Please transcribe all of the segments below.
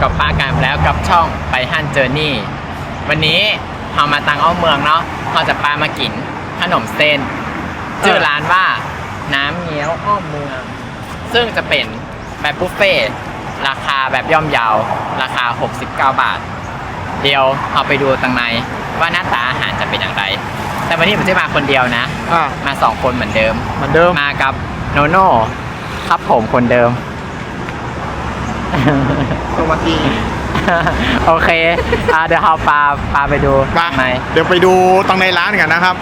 กับปากันแล้วกับช่องไปฮันเจอร์นี่ วันนี้เรามาตังเอาเมืองเนาะเราจะปามากินขนมเส้นชื่อร้านว่าน้ำเงี้ยวอ้อมเมือง ซึ่งจะเป็นแบบบุฟเฟ่ต์ราคาแบบย่อมเยาว ราคา 69 บาท เดี๋ยวเราไปดูตังในว่าหน้าตาอาหารจะเป็นอย่างไร แต่วันนี้ผมจะมาคนเดียวนะอ่ามาสองคนเหมือนเดิม เหมือนเดิม มากับโนโน่ครับผมคนเดิม สวัสดี โอเคอะเดี๋ยวเราปาปาไปดูมาข้างในเดี๋ยวไปดูตังในร้านกันนะครับ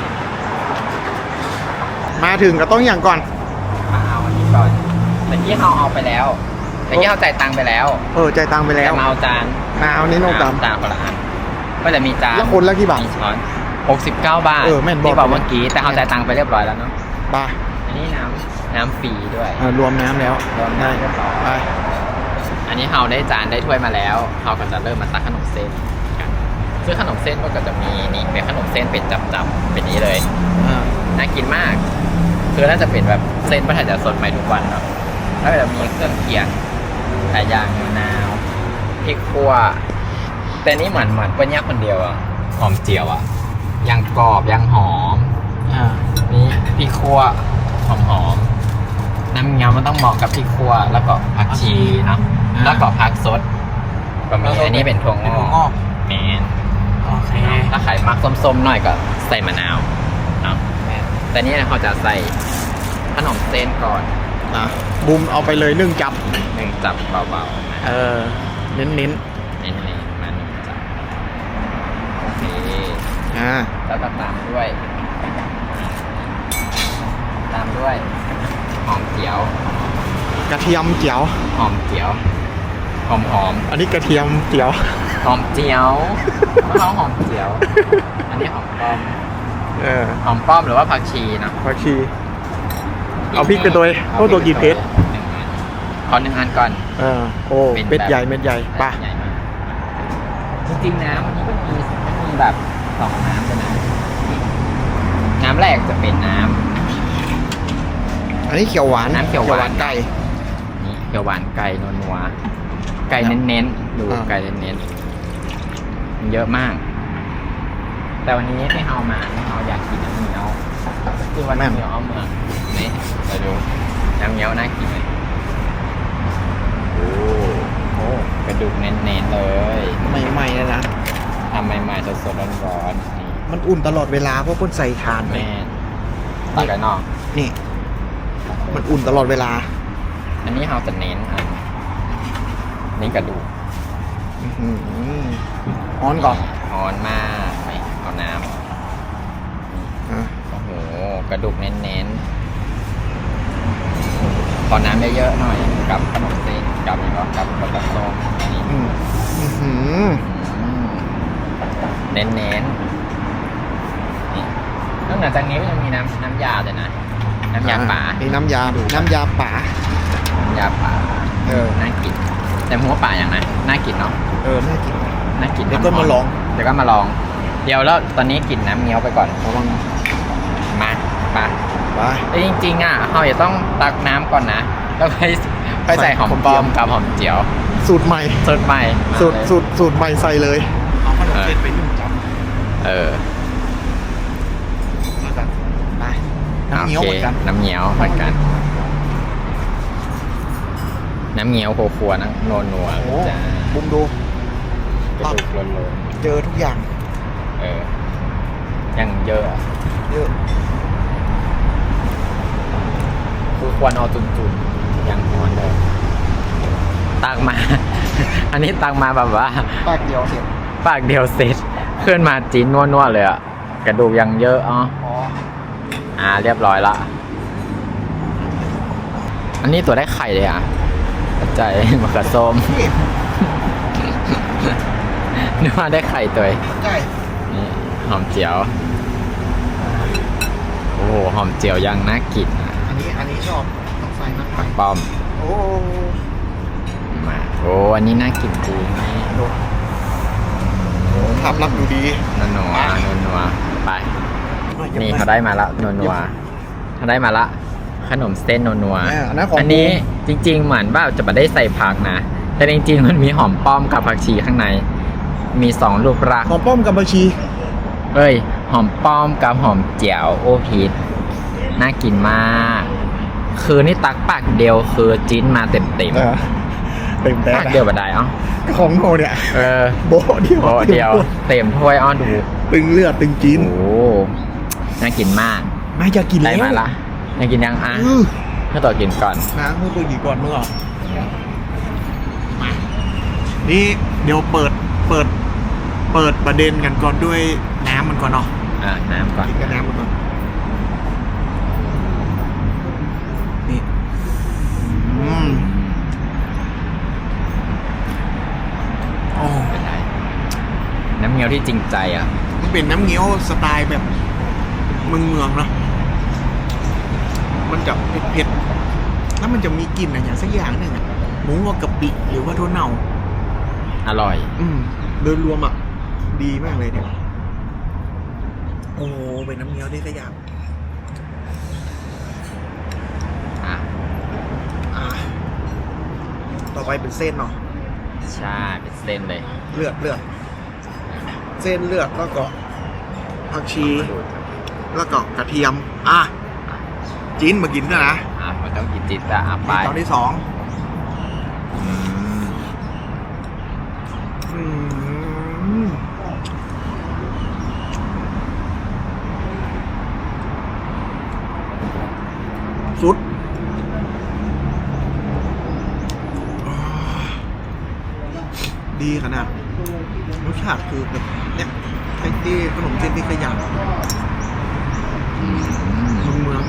มาถึงก็ต้องอย่างก่อนมาเอาอันนี้ก่อนแต่กี้เราเอาไปแล้วแต่กี้เราจ่ายตังค์ไปแล้วเออจ่ายตังค์ไปแล้วต่มาเอาจานมาเอานี่โนตามจานคนละอันก็จะมีจานแล้วคนละกี่บาทมีช้อน69บาทเออแม่นบอกที่บอกไปแล้วเมื่อกี้แต่เราจ่ายตังค์ไปเรียบร้อยแล้วเนาะไปอันนี้น้ำน้ำฟรีด้วยอ่ารวมน้ำแล้วรวมน้ำเรียบร้อยไป อันนี้เราได้จานได้ถ้วยมาแล้วเราก็จะเริ่มมาตักขนมเส้นกันซึ่งขนมเส้นก็จะมีนี่เป็นขนมเส้นเป็นจับๆเป็นนี้เลยอ่าน่ากินมาก คือน่าจะเป็นแบบเส้นประถ่ายจะสดใหม่ทุกวันเนาะแล้วก็จะมีเครื่องเคียงไก่ย่างมะนาวพริกขั่วแต่นี่เหมือนเหมือนเป็นย่างคนเดียวอะหอมเจียวอะยังกรอบยังหอมอ่านี่พริกขั่วหอมหอมๆน้ำเงี้ยวมันต้องเหมาะกับพริกขั่วแล้วก็ผักชีเนาะ แล้วก็ผักสดก็มีอันนี้เป็นถั่วงเป็นถั่วงออกกแมนโอเคถ้าไข่มักส้มๆหน่อยก็ใส่มะนาวเนาะแต่นี่เขาจะใส่ขนมเส้นก่อนอะบุมเอาไปเลยนึ่งจับหนึ่งจับเบาๆนะเออเน้นนี่นี่มาหนึ่งจับโอเคๆอ่าแล้วก็ตามด้วยตามด้วยหอมเจียว กระเทียมเจียวหอมเจียว หอมหอมอันนี้กระเทียมเจียว หอมเจียวมะพร้าวหอมเจียว อันนี้หอมป้อมเออหอมป้อมหรือว่าผักชีนะผักชี เอาพริกไปด้วยเอาตัวกี่เพชรหนึ่งอันขอหนึ่งอันก่อนเออโอ้เป็นเม็ดแบบใหญ่เม็ดใหญ่ไปใหญ่มากจริงๆน้ำอันนี้มันมีมันมีแบบสองน้ำเลยนะน้ำแรกจะเป็นน้อันนี้เขียวหวานน้ำเขียวหวานไก่ำนี่เขียวหวานไก่นัวๆ ไก่เน้นๆ ดูอ่า ไก่เน้นๆมันเยอะมาก แต่วันนี้ที่เอามาที่เราอยากกินน้ำเงี้ยวคือวันน้ำเงี้ยวเอาเมืองนี่ไปดูน้ำเงี้ยวน่ากินไหมโอ้โหกระดูกเน้นๆเลยใหม่ๆเลยนะ ทำใหม่ๆสดๆร้อนๆนี่มันอุ่นตลอดเวลาเพราะคนใส่ทานไปแม่ตักกันนอก นี่ มันอุ่นตลอดเวลา อันนี้เราจะเน้นอัน นี่กระดูกอื้อหืออ้อนก่อนร้อนมากไหมเอาน้อะำโอ้โหกระดูกเน้นๆขอน้ำเยอะๆหน่อยกับขนมเส้นกับอีกแล้วกับกับส้มนี่อืมอื้อหืออืมเน้นๆนี่นอกจากนี้ก็ยังมีน้ำน้ำยาเลยนะน้ำยาป่าอะนี่น้ำยา น้ำยาป่าน้ำยาป่า เออ น่ากิน แต่หัวป่าอย่างนะน่ากินเนาะเออน่ากินน่ากินเดี๋ยวก็ทำมาลองเดี๋ยวก็มาลอง เดี๋ยวแล้วตอนนี้กินน้ำเงี้ยวไปก่อนระวังมาปะไปแต่จริงๆอะเราจะต้องตักน้ำก่อนนะแล้วไปไปใส่หอมป้อมกับหอมเจียว สูตรใหม่สูตรใหม่สูตรมาเลยสูตรสูตรใหม่ใส่เลยเอาขนมเส้นไปนึ่งจับเออแล้วกันไปน้ำเงี้ยวโอเหมืเคอนกันน้ำเงี้ยวเหมือนกัน น้ำเงี้ยวโคคัวนะนัวนัวโอ้โหจ้าบุมดู กระดูกโลนเจอทุกอย่างๆเออยังเยอะอะเยอะคือควรเอาจุนๆยังนอนเลยตักมา อันนี้ตักมาแบบว่า ปากเดียวเสร็จปากเดียวเสร็จขึ้นมาจีนนัวๆเลยอะกระดูกยังเยอะอ๋อ อ๋ออ่าเรียบร้อยละ อันนี้ตัวได้ไข่เลยอะ กระจายมะเขือส้มนี่นึกว่าได้ไข่ตัวเองใช่นี่หอมเจียว โอ้โหหอมเจียวยังน่ากินอะอันนี้อันนี้ชอบต้องใส่น้ำผัมันกป้อม โอ้มาโอ้อันนี้น่ากินจริงนี่ดูโอ้ภาพลักษณ์ดูดีนัวนัวนัวนัวไปนี่เขาได้มาละนัวนัวเขาได้มาละ ขนมเส้นนัวนัวอ่าอันนั้นของ อันนี้จริง ๆ เหมือนว่าจะไม่ได้ใส่ผักนะ แต่จริง ๆ มันมีหอมป้อมกับผักชีข้างใน มีสองรูปลักษณ์หอมป้อมกับบัญชี เอ้ย หอมป้อมกับหอมเจียวโอพีชน่ากินมาก คือนี่ตักปากเดียวคือจิ้นมาเต็มเต็มเออเต็มๆแต่ปากเดียวบ่ได้เอ้าของโนเนี่ย เออโบะเดียวโอ้เดียว เต็มถ้วยอ้อนดูตึงเลือดตึงจีนโอ้น่ากินมาก ไม่จะกินได้แล้วมาละ น่ากินยังอะอือให้ต่อกินก่อน นะเมื่อตัวกี่ก่อนเมื่อก่อนมานี่เดี๋ยวเปิดเปิด เปิดประเด็นกันก่อนด้วยน้ำมันก่อนเนาะอะน้ำก่อนกินกับน้ำมันก่อนนี่อืมโอ้เป็นไรน้ำเงี้ยวที่จริงใจอะ มันเป็นน้ำเงี้ยวสไตล์แบบเมืองเมืองๆเนาะ มันจะเผ็ดๆแล้วมันจะมีกลิ่นอะไรอย่างสักอย่างหนึ่งอะหมูว่ากะปิหรือว่าถั่วเน่า อร่อย อืมโดยรวมอะ ดีมากเลยเนี่ย โอ้โหเป็นน้ำเงี้ยวที่ขยับอะ อ่า ต่อไปเป็นเส้นเนาะใช่เป็นเส้นเลยเลือดเลือดเส้นเลือดแล้วก็ผักชี แล้วก็กระเทียม อะ จิ้นมากินกันนะ อะมันต้องกินจิตอะอะไปตอนที่สองอืมอืมสุดอ่าดีขนาดรสชาติคือแบบเนี่ยไอ้ที่ขนมเส้นที่ขยับอืม เมืองเมือง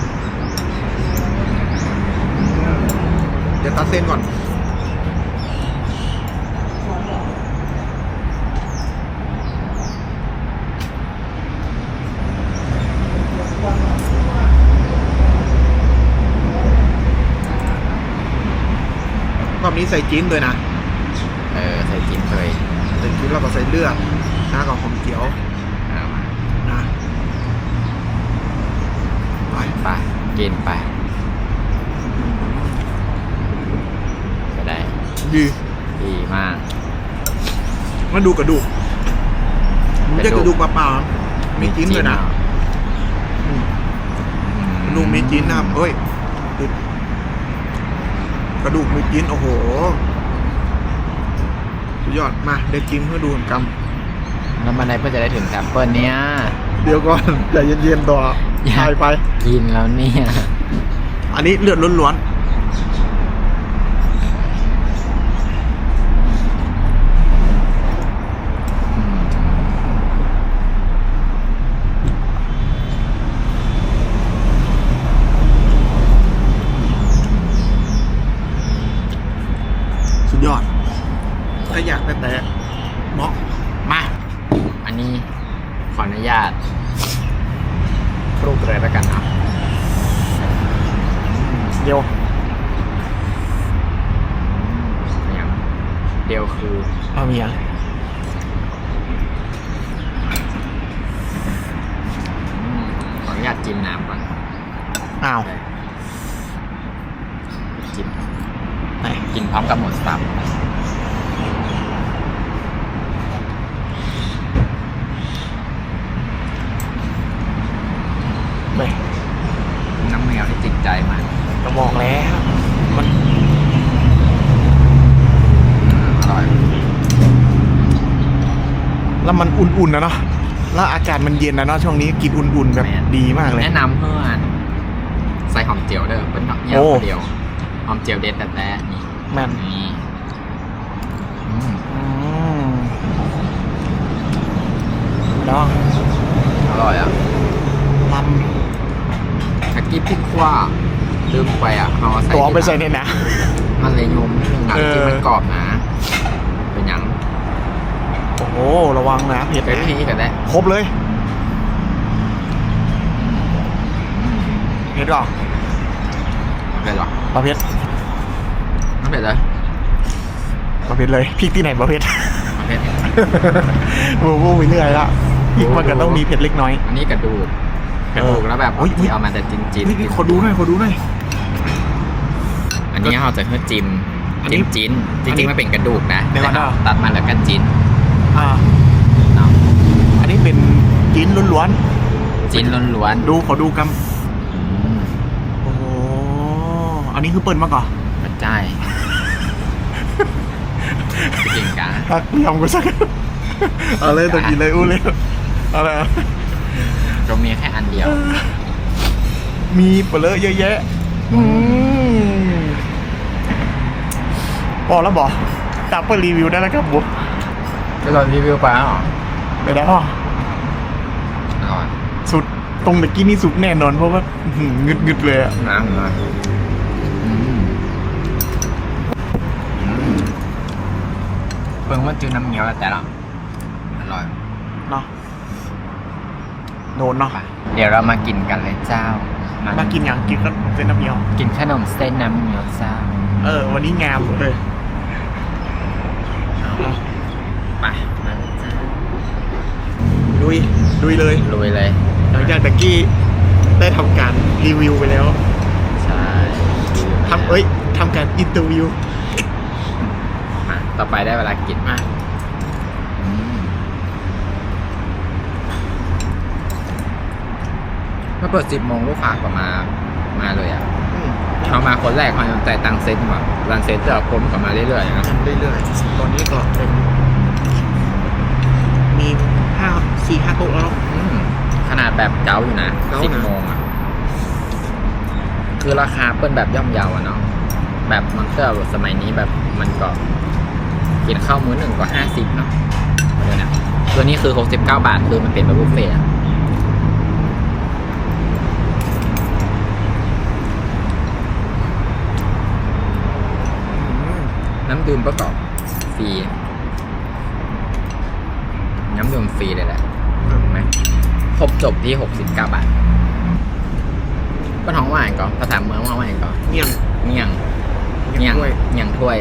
เดี๋ยวตัดเส้นก่อนรอบนี้ใส่จิ้นด้วยนะ เออ ใส่จิ้มเลยใส่จิ้นแล้วก็ใส่เลือดนะกับหอมเจียวเอามานะไปไป กินไปก็ได้ดีดีมาก มาดูกระดูกไม่ใช่กกระระดูดูกกเปล่าๆมีจิ้นด้วยนะอืมอืมกระดูกมีจิ้นนะครับเฮ้ยติดกระดูกมีจิ้นโอ้โหสุดยอดมาเด็ดจิ้มเพื่อดูกำแล้วมันไหนเพื่อจะได้ถึงแซมเปิลเนี้ยเดี๋ยวก่อนใจเย็นๆต่ออยากทายไปกินแล้วเนี่ย อันนี้เลือดล้วนๆ สุดยอด ถ้าอยากแต่แต่เหมาะ มา อันนี้ ขออนุญาตครูเลยแล้วกันเนาะเดียวอย่างเดียวคือเอาเมียอืมขออนุญาตจิ้มน้ำก่อนอ้าวจิ้มไหนกินพร้อมกับหมดสับไป น้ำแมวที่จริง ใจมันก็บอกแล้วมันอืมอร่อยแล้วมันอุ่นๆนะเนาะแล้วอากาศมันเย็นนะเนาะช่วงนี้กินอุ่นๆแบบแม่นดีมากเลย แนะนำเพื่อนใส่หอมเจียวเด้อเป็นเดียโอ้วเดียวหอมเจียวเด็ดแต่แต่นี่แม่นนี่อืมอืมเนาะอร่อยอะล ตะกี้พริกขั่วลืมไปอะเอามาำใส่ตัวเอาไปทีหลังใส่ในน้มันเลยยมนิดนึงอะเออ ที่มันกรอบนะ เป็นหยังำโอ้โหระวังนะเผ็ดเป็นนะที่กันได้ครบเลยเผ็ดหรอไม่เป็นหรอประเผ็ดไม่เป็นเลยประเผ็ดเลยพริกที่ไหนประเผ็ดไม่เป็นโอ้โหไปเรื่อยละพริกมันก็ต้องมีเผ็ดเล็กน้อย อันนี้กระดูก กระดูกแล้วแบบเฮ้ยที่เอามาแต่จินจินเฮ้ยขอดูหน่อยขอดูหน่อย อันนี้เราจะเพื่อจิ้มอันนี้จิ้นจิ้นจอันนี้ริงๆมันเป็นกระดูกนะเดี๋ยวก่อนแต่นะ ตัดมาแล้วก็จิ้นอ่า เนาะอันนี้เป็นจิ้นล้วนจิ้นล้วนๆดูขอดูกๆอืมำโอ้โหอันนี้คือเปิดมาก่อนกระจายจริงกะฮักยำกูสัก เอาเลยตัวกินเลยอู้เลยเอาเลย เรามีแค่อันเดียว มีเปลือเยอะแยะอืมพอแล้วบอกตับเปิดรีวิวได้แล้วครับบุ๊จะลองรีวิวไปหรอไปได้ป่ะก่อนสุดตรงตะกี้นี่สุดแน่นอนเพราะว่าอื้อหืองึดงึดๆเลยอะน้ำมาอืมอืมเพิ่งว่าจืดน้ำเงี้ยวแล้วแต่ละอร่อย เนาะ โดนเนาะไปเดี๋ยวเรามากินกันเลยเจ้า มามากินอย่างกินก็เส้นน้ำเงี้ยว กินขนมเส้นน้ำเงี้ยวเจ้าเออ วันนี้งามเลยเอาละไปมาเลยจ้าลุยลุยเลย ลุยเลย หลังจากตะกี้ได้ทำการรีวิวไปแล้วใช่ทำเอ้ยทำการอินเตอร์วิว มาต่อไปได้เวลากินมา อืม เมื่อเปิดสิบโมงลูกค้าก็มา มาเลยอะอืมเขามาคนแรกเขายังจ่ายตังค์เซ็ตแบบรันเซ็ตเจอคนก็มาเรื่อยๆนะทำเรื่อยๆตอนนี้ก็เป็นมีห้าสี่ห้าโต๊ะแล้วอืมขนาดแบบเจ้าอยู่นะเก๋านะสิบโมงอะ คือราคาเปิ้นแบบย่อมเยาวอะเนาะแบบมันก็สมัยนี้แบบมันก็กินข้าวมื้อหนึ่งก็ห้าสิบเนาะเดี๋ยวนะตัวนี้คือหกสิบเก้าบาทคือมันเป็นแบบบุฟเฟ่ต์อะ น้ำดื่มประกอบฟรีน้ำดื่มฟรีเลยแหละถูกไหมครบจบที่หกสิบเก้าบาทป้าท้องว่าอย่างก่อนภาษาเมืองว่าว่าอย่างก่อนเมี่ยงเมี่ยงเมี่ยงถ้วยเมี่ยงถ้วย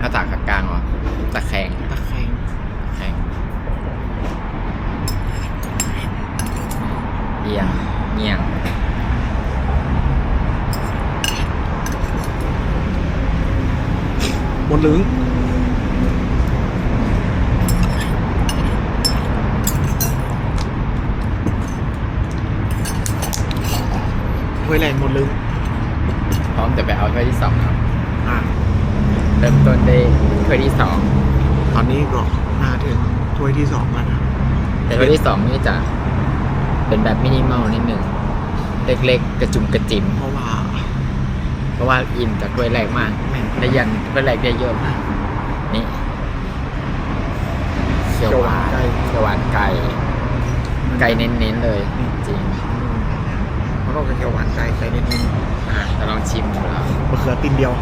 ภาษาภาคกลางเหรอตะแคงตะแคงตะแคงเอียงเงียง บนลึงถ้วยแรงบนลึงพร้อมจะไปเอาถ้วยที่สองครับอ่าเริ่มต้นได้ถ้วยที่สองตอนนี้ก็มาถึงถ้วยที่สองแล้วนะแต่ถ้วยที่สองนี่จะเป็นแบบมินิมอลนิดหนึ่งเล็กๆ กระจุมกระจิมเพราะว่า เพราะว่าอิ่มจากถ้วยแรกมากแม่ง ได้ยันถ้วยแรกได้เยอะมากนี่เขียวหวานไก่เขียวหวานไก่ ไก่เน้นๆเลยจริงเพราะเราจะเคียวหวานไก่ใส่เน้นอะจะลองชิมดูแล้วๆมะเขือตินเดียว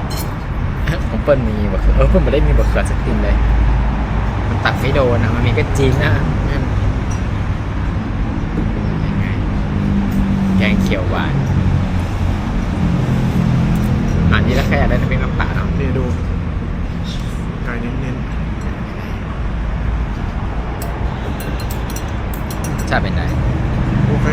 ผมเปิ้ลมีบะเขือเออเปิ้ลไม่ได้มีบะเขือสักติมเลย มันตัดไม่โดนนะมันมีก็จีนนะแม่นยังไงแกงเขียวหวาน อันนี้แล้วแค่อยากได้น้ำพริกน้ำปลาเนาะนี่ดูไก่เน้นชาติเป็นไงๆโอเค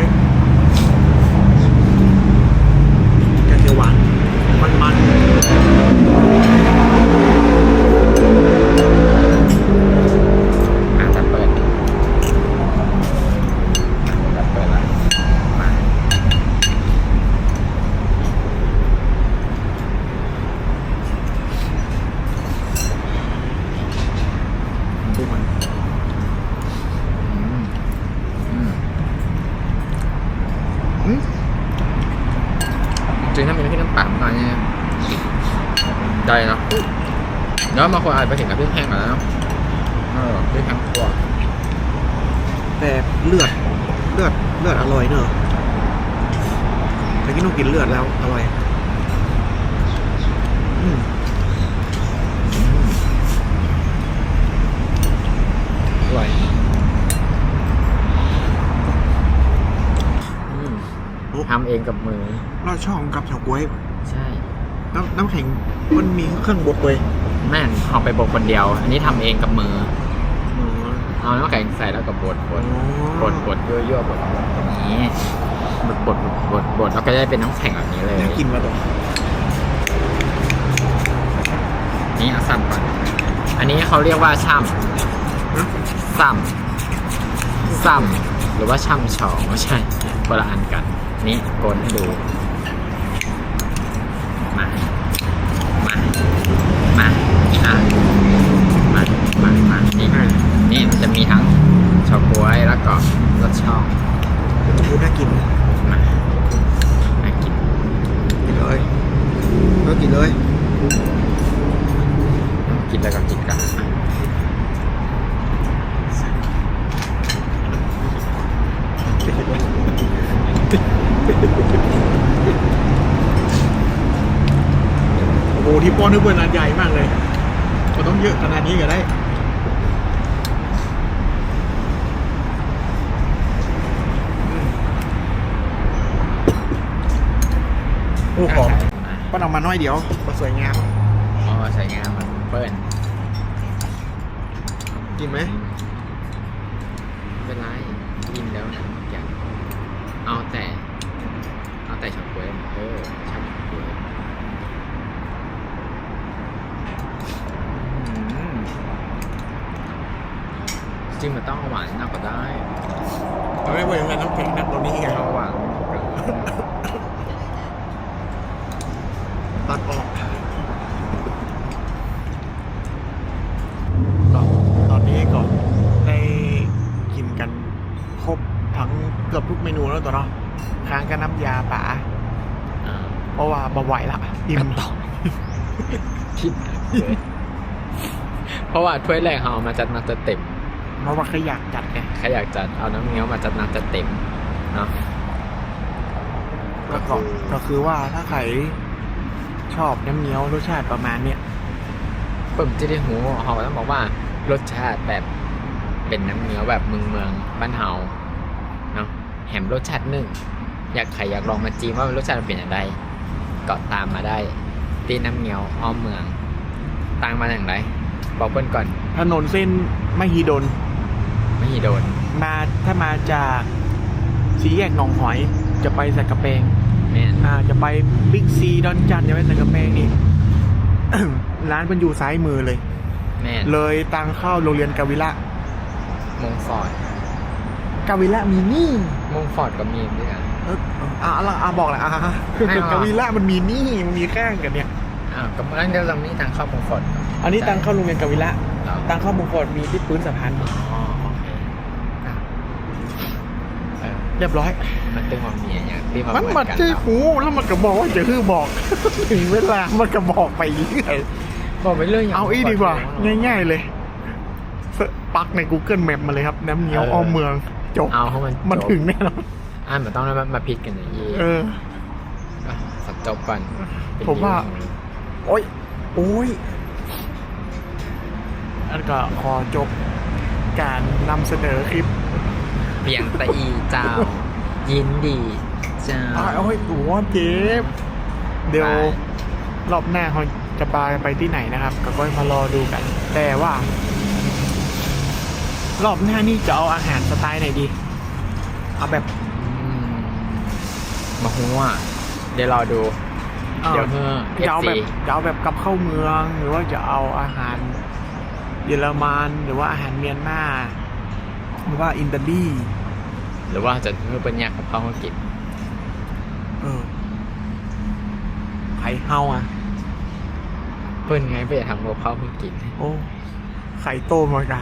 ออพริกแห้งคั่วแต่เลือดเลือดเลือดอร่อยเนอะแต่กินต้องกินเลือดแล้วอร่อยอืมอร่อยอืมโอ้ทำเองกับมือเราช่องกับเฉาก๊วยใช่น้ำน้ำแข็งมันมีเครื่องบดเลยแม่นเอาไปบดคนเดียว อันนี้ทำเองกับมืออ๋อ เอาน้ำแข็งใส่แล้วก็บดบดอ๋อบดบดยั่วยั่วบดอย่างนี้บดบดบดบดแล้วก็จะได้เป็นน้ำแข็งแบบนี้เลยน่ากินมาตัวนี่เอาซ้ำก่อนอันนี้เขาเรียกว่าช่ำซ้ำซ้ำหรือว่าช่ำชองไม่ใช่คนละอันกัน นี่โกนให้ดู มา มา มาอะมา มา มา นี่ นี่มันจะมีทั้งเฉาก๊วยแล้วก็รสช่องดูน่ากินมามากินกินเลยก็กินเลย กินแล้วก็กินกัน โอ้โหที่ป้อนนึกเป็นอันใหญ่มากเลยก็ต้องเยอะขนาดนี้ก็ได้อืมโอ้หอมป้อ นออกมาน้อยเดียวก็สวยงามอ๋อใส่งามมันเปิ้ลกินไหมไม่เป็นไรกินแล้วนะอย่างเอาแต่เอาแต่เฉาก๊วยเออชอบเฉาก๊วยอืมจริงมันต้องเอาหวานมากกว่าได้เราไม่พูดอย่างนั้นน้ำแข็งนักตรงนี้ไงเอาหวาน ตัดออกก็ตอนนี้ก็ได้กินกันครบทั้ง เกือบทุกเมนูแล้วตัวเนาะค้างกันน้ำยาป่าอ่าเพราะว่าบ่ไหวละอิ่มคิดเลยเพราะว่าถ้วยแรกเขาเอามาจัดนัดจะเต็มเพราะว่าขยากจัดไงใครอยากจัดเอาน้ำเงี้ยวมาจัดนัดจะเต็มเนาะแล้วก็ก็คือว่าถ้าใครชอบน้ำเงี้ยวรสชาติประมาณเนี้ยผมจะได้หูเขาก็ต้องบอกว่ารสชาติแบบเป็นน้ำเงี้ยวแบบเมืองเมืองบ้านเฮาเนาะ แหมรสชาติหนึ่ง อยากใครอยากลองมาจีมว่ารสชาติมันเป็นอย่างไรก็ตามมาได้ ตีน้ำเงี้ยวอ้อมเมืองตางมาอย่างไร บอกเพื่อนก่อน ถนนเส้นมหิดลไม่ฮีโดน มาถ้ามาจากสีแยกหนองหอยจะไปสักกระเปงแม่นอ่าจะไปบิ๊กซีดอนจันจะไปสักกระเปงนี่ร้านมันอยู่ซ้ายมือเลย แม่นเลยตังเข้าโรงเรียนกาวิละมงฟอร์ดกาวิละมีนี่ มงฟอร์ดก็มีด้วยกัน เอออ่าอ่าบอกแหละอ่าไม่เอากาวิละมันมีนี่มันมีข้างกันเนี่ย อ้าวก็เมื่อเดี๋ยวเรานี้ทางเข้ามงฟอร์ดก่อันนี้ตังเข้าโรงเรียนกาวิละเหรอตังเข้ามงกฎมีที่พื้นสะพานอ๋อโอเคอะเออเรียบร้อย มันตึงความเมียอย่างที่มามันเหมืมาอนกันเจอหูแล้วมันก็บอกว่าจะคือบอก ถึงเวลามันก็บอกไปเรื่อยบอกไปเรื่อยย่งเอาอีกดีกว่าเนาะง่าย ๆเลยเสิร์ชปักใน Google Map มาเลยครับ น้ำเงี้ยวเอออ้อมเมือง จบเอาให้มันมันจบถึงแน่นอนอ่ามันต้องมามาพิดกันอย่างนี้เออะขอจบก่อนเป็นผมว่าดีโอ้ยโอ้ยอันก็ขอจบการนำเสนอคลิปเพียงแต่อีเจ้า ยินดีเจ้า อ้าวโอ้ยโอ้เจ็บเดี๋ยวไปรอบหน้าเขาจะพาไปที่ไหนนะครับ ก็ค่อยมารอดูกัน แต่ว่า รอบหน้านี่จะเอาอาหารสไตล์ไหนดี เอาแบบอืมมาหัวเดี๋ยวรอดู เดี๋ยวเพื่อจะเอาแบบ FC จะเอาแบบกับข้าวเมือง หรือว่าจะเอาอาหาร เยอรมันหรือว่าอาหารเมียนมาหรือว่าอินเตอร์ลีหรือว่าจะเพื่อเป็นยากกับข้าวกินเออไข่เฮาอะ เพื่อนไงเพื่อจะทำกับข้าวเพื่อกิน โอ้ไข่โตมากะ